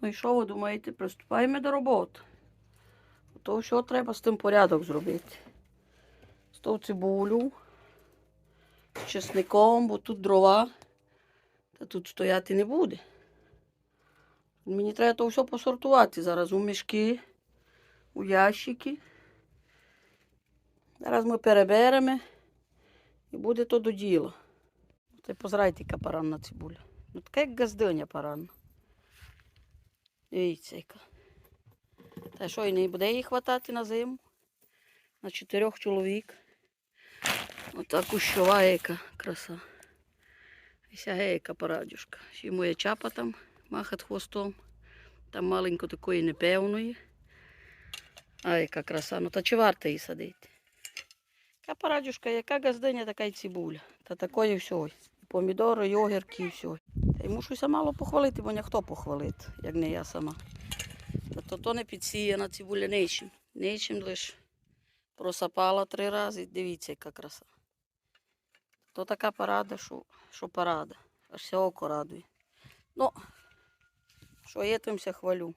Ну і що ви думаєте? Приступаємо до роботи. То що треба з тим порядок зробити. З ту цибулю, з чесником, бо тут дрова. Та тут стояти не буде. Мені треба то все посортувати зараз у мішки, у ящики. Зараз ми переберемо і буде то до діла. Ти позрайте, яка паранна цибуля. Ну така як газдиня паранна. Дивіться, яка. Та що, і не буде її хватати на зиму? На чотирьох чоловік. Ота кущова яка краса. І сяге яка парадюшка. Ще моя чапа там махать хвостом. Там маленько такої непевної. А яка краса. Ну та чи варто її садити? Яка парадюшка, яка газдиня, така й цибуля. Та такої всього. І помідори, і огірки, і все. Та й мушуся мало похвалити, бо ніхто похвалить, як не я сама. Та то, то не підсіяна цибуля нічим. Нічим лише просапала три рази. Дивіться, яка краса. То така парада, що, що парада. Аж все око радує. Ну, що я тимся хвалю.